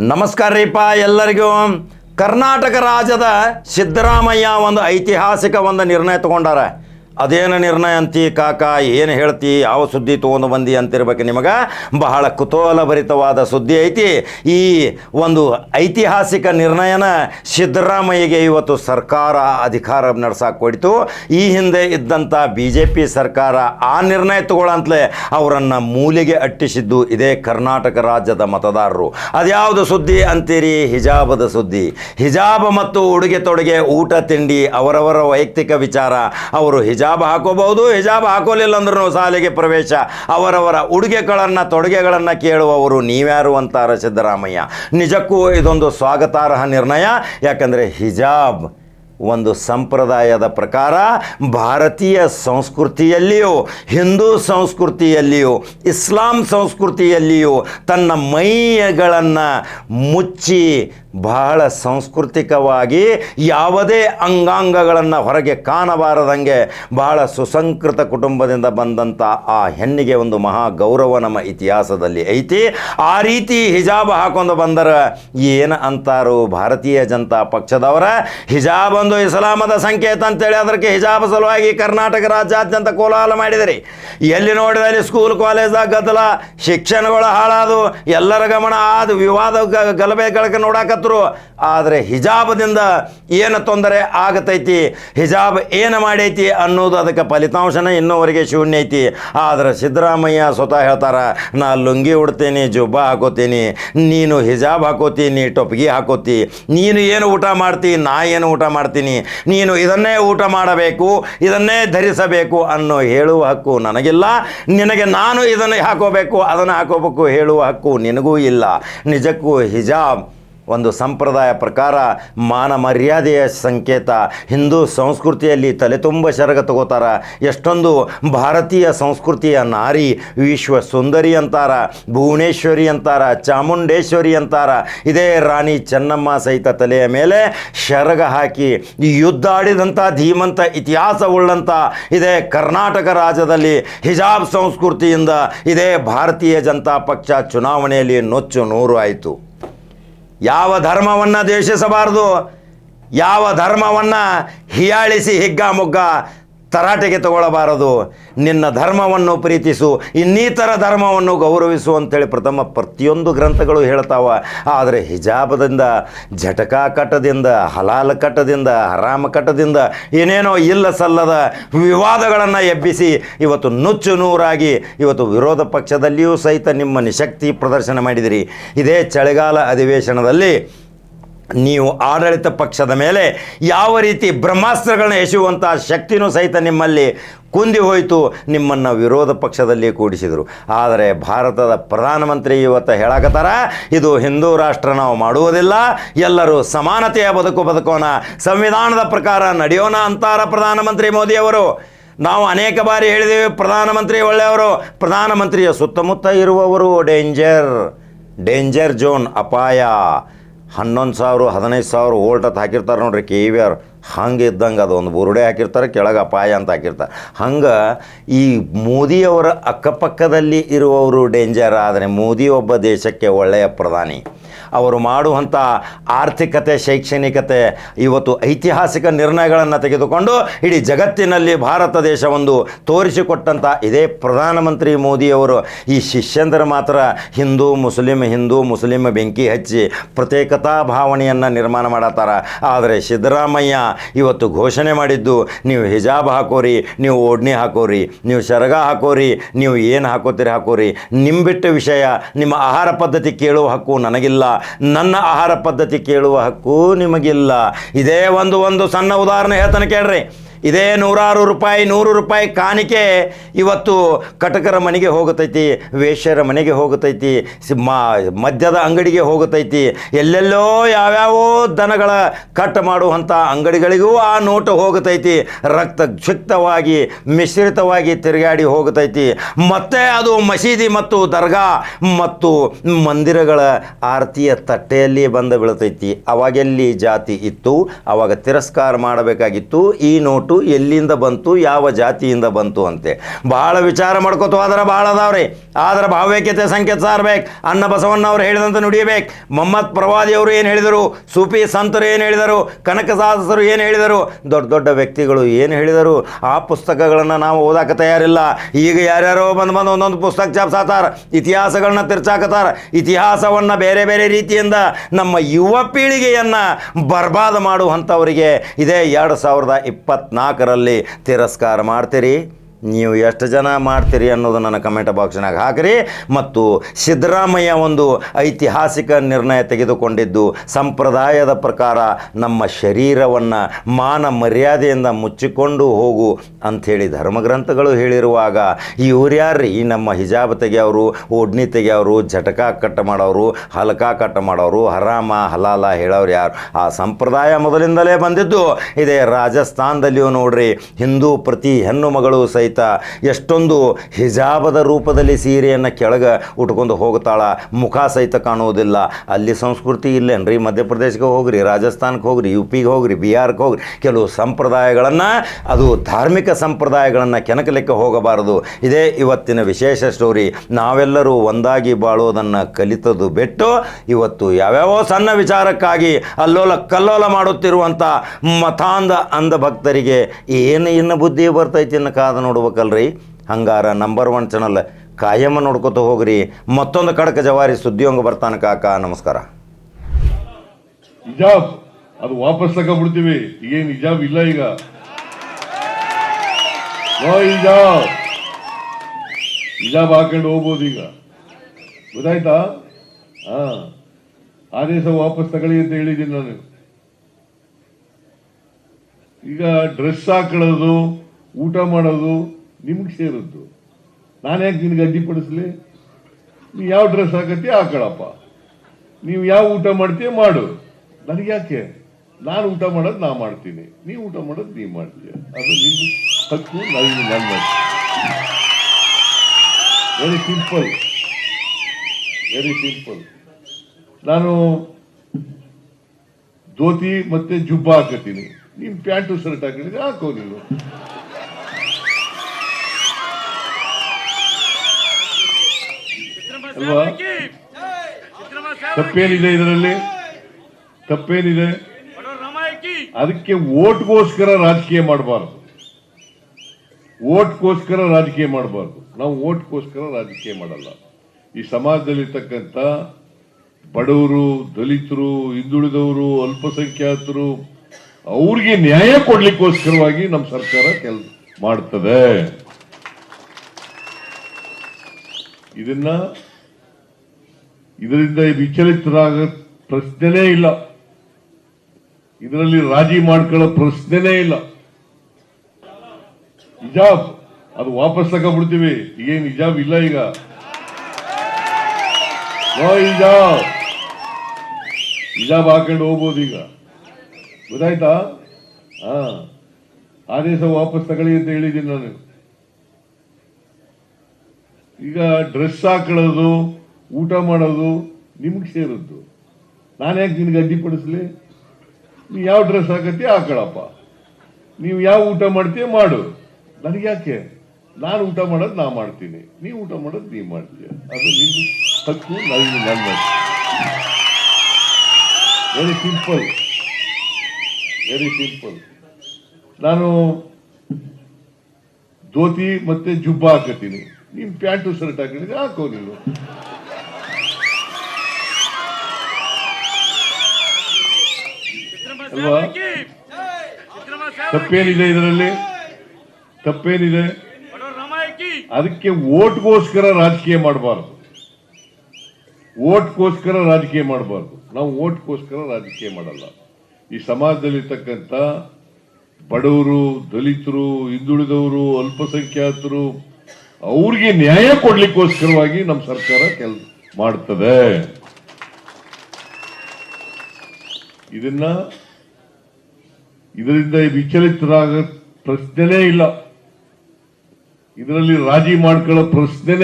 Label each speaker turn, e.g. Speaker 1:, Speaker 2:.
Speaker 1: ನಮಸ್ಕಾರ ರೀಪ ಎಲ್ಲರಿಗೂ. ಕರ್ನಾಟಕ ರಾಜ್ಯದ ಸಿದ್ದರಾಮಯ್ಯ ಒಂದು ಐತಿಹಾಸಿಕ ಒಂದು ನಿರ್ಣಯ ತಗೊಂಡಾರ. ಅದೇನು ನಿರ್ಣಯ ಅಂತಿ ಕಾಕ, ಏನು ಹೇಳ್ತಿ? ಯಾವ ಸುದ್ದಿ ತೊಗೊಂಡು ಬಂದಿ ಅಂತಿರ್ಬೇಕು ನಿಮಗೆ? ಬಹಳ ಕುತೂಹಲಭರಿತವಾದ ಸುದ್ದಿ ಐತಿ. ಈ ಒಂದು ಐತಿಹಾಸಿಕ ನಿರ್ಣಯನ ಸಿದ್ದರಾಮಯ್ಯಗೆ ಇವತ್ತು ಸರ್ಕಾರ ಅಧಿಕಾರ ನಡ್ಸಕ್ಕೆ ಕೊಡಿತು ಈ ಹಿಂದೆ ಇದ್ದಂಥ ಬಿ ಜೆ ಪಿ ಸರ್ಕಾರ ಆ ನಿರ್ಣಯ ತಗೊಳ್ಳಂತಲೇ ಅವರನ್ನು ಮೂಲೆಗೆ ಅಟ್ಟಿಸಿದ್ದು ಇದೇ ಕರ್ನಾಟಕ ರಾಜ್ಯದ ಮತದಾರರು. ಅದ್ಯಾವುದು ಸುದ್ದಿ ಅಂತೀರಿ? ಹಿಜಾಬದ ಸುದ್ದಿ. ಹಿಜಾಬ್ ಮತ್ತು ಉಡುಗೆ ತೊಡುಗೆ ಊಟ, ತಿಂಡಿ, ಅವರವರ ವೈಯಕ್ತಿಕ ವಿಚಾರ. ಅವರು ಹಿಜಾಬ್ ಹಾಕೋಬಹುದು. ಹಿಜಾಬ್ ಹಾಕೋಲಿಲ್ಲ ಅಂದ್ರೂ ಶಾಲೆಗೆ ಪ್ರವೇಶ. ಅವರವರ ಉಡುಗೆಗಳನ್ನು, ತೊಡುಗೆಗಳನ್ನು ಕೇಳುವವರು ನೀವ್ಯಾರು ಅಂತಾರೆ ಸಿದ್ದರಾಮಯ್ಯ ನಿಜಕ್ಕೂ ಇದೊಂದು ಸ್ವಾಗತಾರ್ಹ ನಿರ್ಣಯ. ಯಾಕಂದರೆ ಹಿಜಾಬ್ ಒಂದು ಸಂಪ್ರದಾಯದ ಪ್ರಕಾರ ಭಾರತೀಯ ಸಂಸ್ಕೃತಿಯಲ್ಲಿಯೂ, ಹಿಂದೂ ಸಂಸ್ಕೃತಿಯಲ್ಲಿಯೂ, ಇಸ್ಲಾಂ ಸಂಸ್ಕೃತಿಯಲ್ಲಿಯೂ ತನ್ನ ಮೈಗಳನ್ನು ಮುಚ್ಚಿ ಬಹಳ ಸಾಂಸ್ಕೃತಿಕವಾಗಿ ಯಾವುದೇ ಅಂಗಾಂಗಗಳನ್ನು ಹೊರಗೆ ಕಾಣಬಾರದಂಗೆ ಬಹಳ ಸುಸಂಸ್ಕೃತ ಕುಟುಂಬದಿಂದ ಬಂದಂಥ ಆ ಹೆಣ್ಣಿಗೆ ಒಂದು ಮಹಾ ಗೌರವ ನಮ್ಮ ಇತಿಹಾಸದಲ್ಲಿ ಐತಿ. ಆ ರೀತಿ ಹಿಜಾಬ್ ಹಾಕೊಂಡು ಬಂದರೆ ಏನು ಅಂತಾರೋ ಭಾರತೀಯ ಜನತಾ ಪಕ್ಷದವರ ಹಿಜಾಬ್ ಒಂದು ಇಸ್ಲಾಮದ ಸಂಕೇತ ಅಂತೇಳಿ ಅದಕ್ಕೆ ಹಿಜಾಬ್ ಸಲುವಾಗಿ ಕರ್ನಾಟಕ ರಾಜ್ಯಾದ್ಯಂತ ಕೋಲಾಹಲ ಮಾಡಿದಿರಿ. ಎಲ್ಲಿ ನೋಡಿದಲ್ಲಿ ಸ್ಕೂಲ್ ಕಾಲೇಜ್ದಾಗ ಗದ್ದಲ, ಶಿಕ್ಷಣಗಳು ಹಾಳಾದು ಎಲ್ಲರ ಗಮನ ಆದ ವಿವಾದ ಗಲಭೆಗಳಿಗೆ ಗಲಭೆಗಳಿಗೆ ಆದರೆ ಹಿಜಾಬದಿಂದ ಏನು ತೊಂದರೆ ಆಗತೈತಿ, ಹಿಜಾಬ್ ಏನು ಮಾಡೈತಿ ಅನ್ನೋದು ಅದಕ್ಕೆ ಫಲಿತಾಂಶನೇ ಇನ್ನೂವರೆಗೆ ಶೂನ್ಯ ಐತಿ. ಆದರೆ ಸಿದ್ದರಾಮಯ್ಯ ಸ್ವತಃ ಹೇಳ್ತಾರೆ, ನಾ ಲುಂಗಿ ಉಡ್ತೀನಿ, ಜುಬ್ಬ ಹಾಕೋತೀನಿ, ನೀನು ಹಿಜಾಬ್ ಹಾಕೋತೀನಿ ಟೊಪ್ಗಿ ಹಾಕೋತಿ, ನೀನು ಏನು ಊಟ ಮಾಡ್ತಿ, ನಾ ಏನು ಊಟ ಮಾಡ್ತೀನಿ, ನೀನು ಇದನ್ನೇ ಊಟ ಮಾಡಬೇಕು, ಇದನ್ನೇ ಧರಿಸಬೇಕು ಅನ್ನೋ ಹೇಳುವ ಹಕ್ಕು ನನಗಿಲ್ಲ. ನಿನಗೆ ನಾನು ಇದನ್ನು ಹಾಕೋಬೇಕು, ಅದನ್ನು ಹಾಕೋಬೇಕು ಹೇಳುವ ಹಕ್ಕು ನಿನಗೂ ಇಲ್ಲ. ನಿಜಕ್ಕೂ ಹಿಜಾಬ್ ಒಂದು ಸಂಪ್ರದಾಯ ಪ್ರಕಾರ ಮಾನ ಮರ್ಯಾದೆಯ ಸಂಕೇತ. ಹಿಂದೂ ಸಂಸ್ಕೃತಿಯಲ್ಲಿ ತಲೆ ತುಂಬ ಶರಗ ತಗೋತಾರ. ಎಷ್ಟೊಂದು ಭಾರತೀಯ ಸಂಸ್ಕೃತಿಯ ನಾರಿ ವಿಶ್ವ ಸುಂದರಿ ಅಂತಾರ, ಭುವನೇಶ್ವರಿ ಅಂತಾರ, ಚಾಮುಂಡೇಶ್ವರಿ ಅಂತಾರ. ಇದೇ ರಾಣಿ ಚೆನ್ನಮ್ಮ ಸಹಿತ ತಲೆಯ ಮೇಲೆ ಶರಗ ಹಾಕಿ ಯುದ್ಧ ಆಡಿದಂಥ ಧೀಮಂತ ಇತಿಹಾಸವುಳ್ಳಂಥ ಇದೇ ಕರ್ನಾಟಕ ರಾಜ್ಯದಲ್ಲಿ ಹಿಜಾಬ್ ಸಂಸ್ಕೃತಿಯಿಂದ ಇದೇ ಭಾರತೀಯ ಜನತಾ ಪಕ್ಷ ಚುನಾವಣೆಯಲ್ಲಿ ನೊಚ್ಚು ನೂರು ಆಯಿತು. ಯಾವ ಧರ್ಮವನ್ನು ದ್ವೇಷಿಸಬಾರದು? ಯಾವ ಧರ್ಮವನ್ನು ಹಿಯಾಳಿಸಿ ಹಿಗ್ಗಾಮುಗ್ಗ ತರಾಟೆಗೆ ತಗೊಳ್ಳಬಾರದು. ನಿನ್ನ ಧರ್ಮವನ್ನು ಪ್ರೀತಿಸು. ಇನ್ನಿತರ ಧರ್ಮವನ್ನು ಗೌರವಿಸು ಅಂತೇಳಿ ಪ್ರಥಮ ಪ್ರತಿಯೊಂದು ಗ್ರಂಥಗಳು ಹೇಳ್ತಾವ. ಆದರೆ ಹಿಜಾಬದಿಂದ, ಜಟಕಾ ಕಟ್ಟದಿಂದ, ಹಲಾಲ ಕಟ್ಟದಿಂದ, ಹರಾಮ ಕಟ್ಟದಿಂದ ಏನೇನೋ ಇಲ್ಲ ಸಲ್ಲದ ವಿವಾದಗಳನ್ನು ಎಬ್ಬಿಸಿ ಇವತ್ತು ನುಚ್ಚು ನೂರಾಗಿ ಇವತ್ತು ವಿರೋಧ ಪಕ್ಷದಲ್ಲಿಯೂ ಸಹಿತ ನಿಮ್ಮ ನಿಶಕ್ತಿ ಪ್ರದರ್ಶನ ಮಾಡಿದಿರಿ. ಇದೇ ಚಳಿಗಾಲ ಅಧಿವೇಶನದಲ್ಲಿ ನೀವು ಆಡಳಿತ ಪಕ್ಷದ ಮೇಲೆ ಯಾವ ರೀತಿ ಬ್ರಹ್ಮಾಸ್ತ್ರಗಳನ್ನ ಎಸೆಯುವಂಥ ಶಕ್ತಿನೂ ಸಹಿತ ನಿಮ್ಮಲ್ಲಿ ಕುಂದಿ ಹೋಯಿತು, ನಿಮ್ಮನ್ನು ವಿರೋಧ ಪಕ್ಷದಲ್ಲಿ ಕೂಡಿಸಿದರು. ಆದರೆ ಭಾರತದ ಪ್ರಧಾನಮಂತ್ರಿ ಇವತ್ತು ಹೇಳಕತ್ತಾರ, ಇದು ಹಿಂದೂ ರಾಷ್ಟ್ರ ನಾವು ಮಾಡುವುದಿಲ್ಲ, ಎಲ್ಲರೂ ಸಮಾನತೆಯ ಬದುಕು ಬದುಕೋಣ, ಸಂವಿಧಾನದ ಪ್ರಕಾರ ನಡೆಯೋಣ ಅಂತಾರ ಪ್ರಧಾನಮಂತ್ರಿ ಮೋದಿಯವರು ನಾವು ಅನೇಕ ಬಾರಿ ಹೇಳಿದ್ದೇವೆ ಪ್ರಧಾನಮಂತ್ರಿ ಒಳ್ಳೆಯವರು, ಪ್ರಧಾನಮಂತ್ರಿಯ ಸುತ್ತಮುತ್ತ ಇರುವವರು ಡೇಂಜರ್ ಡೇಂಜರ್ ಜೋನ್ ಅಪಾಯ. ಹನ್ನೊಂದು ಸಾವಿರ, ಹದಿನೈದು ಸಾವಿರ ವೋಲ್ಟ್ ಅಂತ ಹಾಕಿರ್ತಾರೆ ನೋಡ್ರಿ ಕೆ ವಿ ಆರ್. ಹಂಗೆ ಇದ್ದಂಗೆ ಅದು ಒಂದು ಬುರುಡೆ ಹಾಕಿರ್ತಾರೆ, ಕೆಳಗೆ ಅಪಾಯ ಅಂತ ಹಾಕಿರ್ತಾರೆ. ಹಂಗೆ ಈ ಮೋದಿಯವರ ಅಕ್ಕಪಕ್ಕದಲ್ಲಿ ಇರುವವರು ಡೇಂಜರ್, ಆದರೆ ಮೋದಿ ಒಬ್ಬ ದೇಶಕ್ಕೆ ಒಳ್ಳೆಯ ಪ್ರಧಾನಿ. ಅವರು ಮಾಡುವಂಥ ಆರ್ಥಿಕತೆ, ಶೈಕ್ಷಣಿಕತೆ, ಇವತ್ತು ಐತಿಹಾಸಿಕ ನಿರ್ಣಯಗಳನ್ನು ತೆಗೆದುಕೊಂಡು ಇಡೀ ಜಗತ್ತಿನಲ್ಲಿ ಭಾರತ ದೇಶ ಒಂದು ತೋರಿಸಿಕೊಟ್ಟಂಥ ಇದೇ ಪ್ರಧಾನಮಂತ್ರಿ ಮೋದಿಯವರು ಈ ಶಿಷ್ಯಂದ್ರ ಮಾತ್ರ ಹಿಂದೂ, ಮುಸ್ಲಿಂ ಹಿಂದೂ, ಮುಸ್ಲಿಂ ಬೆಂಕಿ ಹಚ್ಚಿ ಪ್ರತ್ಯೇಕತಾ ಭಾವನೆಯನ್ನು ನಿರ್ಮಾಣ ಮಾಡತ್ತಾರ. ಆದರೆ ಸಿದ್ದರಾಮಯ್ಯ ಇವತ್ತು ಘೋಷಣೆ ಮಾಡಿದ್ದು, ನೀವು ಹಿಜಾಬ್ ಹಾಕೋರಿ, ನೀವು ಓಡ್ನಿ ಹಾಕೋರಿ, ನೀವು ಶರಗ ಹಾಕೋರಿ, ನೀವು ಏನು ಹಾಕೋತೀರಿ ಹಾಕೋರಿ. ನಿಮ್ಮ ಬಿಟ್ಟ ವಿಷಯ, ನಿಮ್ಮ ಆಹಾರ ಪದ್ಧತಿ ಕೇಳುವ ಹಕ್ಕು ನನಗಿಲ್ಲ. ನನ್ನ ಆಹಾರ ಪದ್ಧತಿ ಕೇಳುವ ಹಕ್ಕು ನಿಮಗಿಲ್ಲ. ಇದೇ ಒಂದು ಒಂದು ಸಣ್ಣ ಉದಾಹರಣೆ ಹೇಳ್ತಾನೆ ಕೇಳ್ರಿ. ಇದೇ ನೂರಾರು ರೂಪಾಯಿ, ನೂರು ರೂಪಾಯಿ ಕಾಣಿಕೆ ಇವತ್ತು ಕಟಕರ ಮನೆಗೆ ಹೋಗುತ್ತೈತಿ ವೇಶ್ಯರ ಮನೆಗೆ ಹೋಗುತ್ತೈತಿ ಮದ್ಯದ ಅಂಗಡಿಗೆ ಹೋಗುತ್ತೈತಿ ಎಲ್ಲೆಲ್ಲೋ ಯಾವ್ಯಾವೋ ದನಗಳ ಕಟ್ ಮಾಡುವಂಥ ಅಂಗಡಿಗಳಿಗೂ ಆ ನೋಟು ಹೋಗುತ್ತೈತಿ ರಕ್ತ ಕ್ಷಿಕ್ತವಾಗಿ ಮಿಶ್ರಿತವಾಗಿ ತಿರುಗಾಡಿ ಹೋಗುತ್ತೈತಿ ಮತ್ತೆ ಅದು ಮಸೀದಿ ಮತ್ತು ದರ್ಗಾ ಮತ್ತು ಮಂದಿರಗಳ ಆರತಿಯ ತಟ್ಟೆಯಲ್ಲಿ ಬಂದು ಬೀಳ್ತೈತಿ. ಅವಾಗೆಲ್ಲಿ ಜಾತಿ ಇತ್ತು, ಅವಾಗ ತಿರಸ್ಕಾರ ಮಾಡಬೇಕಾಗಿತ್ತು. ಈ ನೋಟು ಓಟು ಎಲ್ಲಿಂದ ಬಂತು, ಯಾವ ಜಾತಿಯಿಂದ ಬಂತು ಅಂತೆ. ಭಾಳ ವಿಚಾರ ಮಾಡ್ಕೋತು, ಆದ್ರೆ ಭಾಳ ಅದಾವ್ರಿ. ಆದ್ರೆ ಭಾವೈಕ್ಯತೆ ಸಂಕೇತ ಸಾರ್ಬೇಕು. ಅನ್ನ ಬಸವಣ್ಣವ್ರು ಹೇಳಿದಂತೆ ನುಡಿಯಬೇಕು. ಮೊಹಮ್ಮದ್ ಪ್ರವಾದಿಯವರು ಏನು ಹೇಳಿದರು? ಸೂಫಿ ಸಂತರು ಏನು ಹೇಳಿದರು? ಕನಕದಾಸರು ಏನು ಹೇಳಿದರು? ದೊಡ್ಡ ದೊಡ್ಡ ವ್ಯಕ್ತಿಗಳು ಏನು ಹೇಳಿದರು? ಆ ಪುಸ್ತಕಗಳನ್ನು ನಾವು ಓದಾಕ ತಯಾರಿಲ್ಲ. ಈಗ ಯಾರ್ಯಾರೋ ಬಂದು ಬಂದು ಒಂದೊಂದು ಪುಸ್ತಕ ಚಾಪ್ಸಾತಾರ ಇತಿಹಾಸಗಳನ್ನ ತಿರ್ಚಾಕತಾರ ಇತಿಹಾಸವನ್ನು ಬೇರೆ ಬೇರೆ ರೀತಿಯಿಂದ ನಮ್ಮ ಯುವ ಪೀಳಿಗೆಯನ್ನು ಬರ್ಬಾದ ಮಾಡುವಂಥವರಿಗೆ ಇದೇ ಎರಡು ಸಾವಿರದ ಇಪ್ಪತ್ತ್ನಾಲ್ಕರಲ್ಲಿ ತಿರಸ್ಕಾರ ಮಾಡ್ತೀರಿ. ನೀವು ಎಷ್ಟು ಜನ ಮಾಡ್ತೀರಿ ಅನ್ನೋದು ನನ್ನ ಕಮೆಂಟ್ ಬಾಕ್ಸ್ನಾಗ ಹಾಕಿರಿ. ಮತ್ತು ಸಿದ್ದರಾಮಯ್ಯ ಒಂದು ಐತಿಹಾಸಿಕ ನಿರ್ಣಯ ತೆಗೆದುಕೊಂಡಿದ್ದು, ಸಂಪ್ರದಾಯದ ಪ್ರಕಾರ ನಮ್ಮ ಶರೀರವನ್ನು ಮಾನ ಮರ್ಯಾದೆಯಿಂದ ಮುಚ್ಚಿಕೊಂಡು ಹೋಗು ಅಂಥೇಳಿ ಧರ್ಮಗ್ರಂಥಗಳು ಹೇಳಿರುವಾಗ ಇವ್ರ್ಯಾರ್ರಿ ನಮ್ಮ ಹಿಜಾಬ್ ತೆಗೆಯೋರು ಓಡ್ನಿ ತೆಗೆಯೋರು ಜಟಕ ಕಟ್ಟ ಮಾಡೋರು ಹಲಕ ಕಟ್ಟ ಮಾಡೋರು ಹರಾಮ, ಹಲಾಲ ಹೇಳೋರು ಯಾರು? ಆ ಸಂಪ್ರದಾಯ ಮೊದಲಿಂದಲೇ ಬಂದಿದ್ದು. ಇದೇ ರಾಜಸ್ಥಾನದಲ್ಲಿಯೂ ನೋಡ್ರಿ, ಹಿಂದೂ ಪ್ರತಿ ಹೆಣ್ಣು ಮಗಳು ಸಹಿತ ಎಷ್ಟೊಂದು ಹಿಜಾಬದ ರೂಪದಲ್ಲಿ ಸೀರೆಯನ್ನು ಕೆಳಗೆ ಉಟ್ಕೊಂಡು ಹೋಗ್ತಾಳ ಮುಖ ಸಹಿತ ಕಾಣುವುದಿಲ್ಲ. ಅಲ್ಲಿ ಸಂಸ್ಕೃತಿ ಇಲ್ಲೇನ್ರಿ ಮಧ್ಯಪ್ರದೇಶಕ್ಕೆ ಹೋಗ್ರಿ, ರಾಜಸ್ಥಾನಕ್ಕೆ ಹೋಗ್ರಿ, ಯು ಪಿಗೆ ಹೋಗ್ರಿ ಬಿಹಾರ್ಗೆ ಹೋಗ್ರಿ. ಕೆಲವು ಸಂಪ್ರದಾಯಗಳನ್ನು, ಅದು ಧಾರ್ಮಿಕ ಸಂಪ್ರದಾಯಗಳನ್ನು ಕೆನಕಲಿಕ್ಕೆ ಹೋಗಬಾರದು. ಇದೇ ಇವತ್ತಿನ ವಿಶೇಷ ಸ್ಟೋರಿ ನಾವೆಲ್ಲರೂ ಒಂದಾಗಿ ಬಾಳೋದನ್ನು ಕಲಿತದ್ದು ಬಿಟ್ಟು ಇವತ್ತು ಯಾವ್ಯಾವೋ ಸಣ್ಣ ವಿಚಾರಕ್ಕಾಗಿ ಅಲ್ಲೋಲ ಕಲ್ಲೋಲ ಮಾಡುತ್ತಿರುವಂಥ ಮತಾಂಧ ಅಂಧ ಭಕ್ತರಿಗೆ ಏನು ಇನ್ನು ಬುದ್ಧಿ ಬರ್ತೈತಿ ಇನ್ನು ಕಾದು ನೋಡ್ಬೇಕಲ್ರಿ. ಹಂಗಾರ ನಂಬರ್ ಒನ್ ಚಾನಲ್ ಕಾಯಮ್ಮ ನೋಡ್ಕೋತ ಹೋಗ್ರಿ. ಮತ್ತೊಂದು ಕಡಕ ಜವಾರಿ ಸುದ್ದಿ ಹಂಗ ಬರ್ತಾನೆ ಕಾಕ, ನಮಸ್ಕಾರ.
Speaker 2: ಅದು ವಾಪಸ್ ತಗೊಂಡ್ಬಿಡ್ತೀವಿ. ಏನ್ ಹಿಜಾಬ್ ಇಲ್ಲ ಈಗ. ಹಿಜಾಬ್ ಹಾಕೊಂಡು ಹೋಗ್ಬೋದು ಈಗ. ಗೊತ್ತಾಯ್ತಾ? ಹಾ. ಆದೇಶ ವಾಪಸ್ ತಗೊಳ್ಳಿ ಅಂತ ಹೇಳಿದ್ದೀನಿ ನಾನು. ಈಗ ಡ್ರೆಸ್ ಹಾಕೊಳ್ಳೋದು ಊಟ ಮಾಡೋದು ನಿಮ್ಗೆ ಸೇರಿದ್ದು. ನಾನು ಯಾಕೆ ನಿನಗೆ ಅಡ್ಡಿಪಡಿಸ್ಲಿ ನೀ ಯಾವ ಡ್ರೆಸ್ ಹಾಕತ್ತೀಯ ಹಾಕೊಳಪ್ಪ ನೀವು ಯಾವ ಊಟ ಮಾಡ್ತೀಯ ಮಾಡು. ನನಗೆ ಯಾಕೆ? ನಾನು ಊಟ ಮಾಡೋದು ನಾ ಮಾಡ್ತೀನಿ. ನೀವು ಊಟ ಮಾಡೋದು ನೀವು ಮಾಡ್ತೀಯ. ಅದು ನಿಮ್ಮ ಹಕ್ಕು ನನಗೆ ನನ್ನ ವೆರಿ ಸಿಂಪಲ್ ವೆರಿ ಸಿಂಪಲ್ ನಾನು ಧೋತಿ ಮತ್ತೆ ಜುಬ್ಬ ಹಾಕತ್ತೀನಿ. ನಿಮ್ಮ ಪ್ಯಾಂಟು, ಶರ್ಟ್ ಹಾಕಿದ್ರೆ ಹಾಕೋ ನೀನು. ಅಲ್ವಾ? ತಪ್ಪೇನಿದೆ ಇದರಲ್ಲಿ? ತಪ್ಪೇನಿದೆ? ಅದಕ್ಕೆ ಓಟ್ಗೋಸ್ಕರ ರಾಜಕೀಯ ಮಾಡಬಾರ್ದು. ಓಟ್ಗೋಸ್ಕರ ರಾಜಕೀಯ ಮಾಡಬಾರ್ದು. ನಾವು ಓಟ್ಗೋಸ್ಕರ ರಾಜಕೀಯ ಮಾಡಲ್ಲ. ಈ ಸಮಾಜದಲ್ಲಿರ್ತಕ್ಕಂಥ ಬಡವರು, ದಲಿತರು, ಹಿಂದುಳಿದವರು, ಅಲ್ಪಸಂಖ್ಯಾತರು, ಅವ್ರಿಗೆ ನ್ಯಾಯ ಕೊಡ್ಲಿಕ್ಕೋಸ್ಕರವಾಗಿ ನಮ್ಮ ಸರ್ಕಾರ ಕೆಲಸ ಮಾಡ್ತದೆ. ಇದನ್ನ ಇದರಿಂದ ವಿಚಲಿತರಾಗ ಪ್ರಶ್ನೆನೇ ಇಲ್ಲ. ಇದರಲ್ಲಿ ರಾಜಿ ಮಾಡ್ಕೊಳ್ಳೋ ಪ್ರಶ್ನೆನೇ ಇಲ್ಲ. ಹಿಜಾಬ್ ಅದು ವಾಪಸ್ ತಗೊಂಡ್ಬಿಡ್ತೀವಿ. ಏನ್ ಹಿಜಾಬ್ ಇಲ್ಲ ಈಗ. ಹಿಜಾಬ್ ಹಿಜಾಬ್ ಹಾಕೊಂಡು ಹೋಗ್ಬೋದು ಈಗ. ಗೊತ್ತಾಯ್ತಾ? ಹಾ. ಆದೇಶ ವಾಪಸ್ ತಗೊಳ್ಳಿ ಅಂತ ಹೇಳಿದ್ದೀನಿ ನಾನು. ಈಗ ಡ್ರೆಸ್ ಹಾಕೊಳ್ಳೋದು ಊಟ ಮಾಡೋದು ನಿಮ್ಗೆ ಸೇರಿದ್ದು. ನಾನು ಯಾಕೆ ನಿನಗೆ ಅಡ್ಡಿಪಡಿಸ್ಲಿ ನೀ ಯಾವ ಡ್ರೆಸ್ ಹಾಕತ್ತಿ ಹಾಕೊಳಪ್ಪ ನೀವು ಯಾವ ಊಟ ಮಾಡ್ತೀಯ ಮಾಡು. ನನಗೆ ಯಾಕೆ? ನಾನು ಊಟ ಮಾಡೋದು ನಾ ಮಾಡ್ತೀನಿ. ನೀವು ಊಟ ಮಾಡೋದು ನೀವು ಮಾಡ್ತೀಯ. ಅದು ನಿಮ್ಮ ಹಕ್ಕು, ನಾನು ನನ್ನ ವೆರಿ ಸಿಂಪಲ್ ವೆರಿ ಸಿಂಪಲ್ ನಾನು ಧೋತಿ ಮತ್ತೆ ಜುಬ್ಬ ಹಾಕತ್ತೀನಿ. ನಿಮ್ಮ ಪ್ಯಾಂಟು ಶರ್ಟ್ ಹಾಕಿದ್ರೆ ಹಾಕೋ ನೀನು. ಅಲ್ವಾ ತಪ್ಪೇನಿದೆ ಇದರಲ್ಲಿ? ತಪ್ಪೇನಿದೆ? ಅದಕ್ಕೆ ಓಟ್ಗೋಸ್ಕರ ರಾಜಕೀಯ ಮಾಡಬಾರ್ದು. ಓಟ್ಗೋಸ್ಕರ ರಾಜಕೀಯ ಮಾಡಬಾರ್ದು. ನಾವು ಓಟ್ಗೋಸ್ಕರ ರಾಜಕೀಯ ಮಾಡಲ್ಲ. ಈ ಸಮಾಜದಲ್ಲಿರ್ತಕ್ಕಂಥ ಬಡವರು, ದಲಿತರು, ಹಿಂದುಳಿದವರು, ಅಲ್ಪಸಂಖ್ಯಾತರು, ಅವ್ರಿಗೆ ನ್ಯಾಯ ಕೊಡ್ಲಿಕ್ಕೋಸ್ಕರವಾಗಿ ನಮ್ಮ ಸರ್ಕಾರ ಕೆಲಸ ಮಾಡ್ತದೆ. ಇದನ್ನ ಇದರಿಂದ ವಿಚಲಿತರಾಗ ಪ್ರಶ್ನೆನೇ ಇಲ್ಲ. ಇದರಲ್ಲಿ ರಾಜಿ ಮಾಡ್ಕೊಳ್ಳೋ ಪ್ರಶ್ನೆನೇ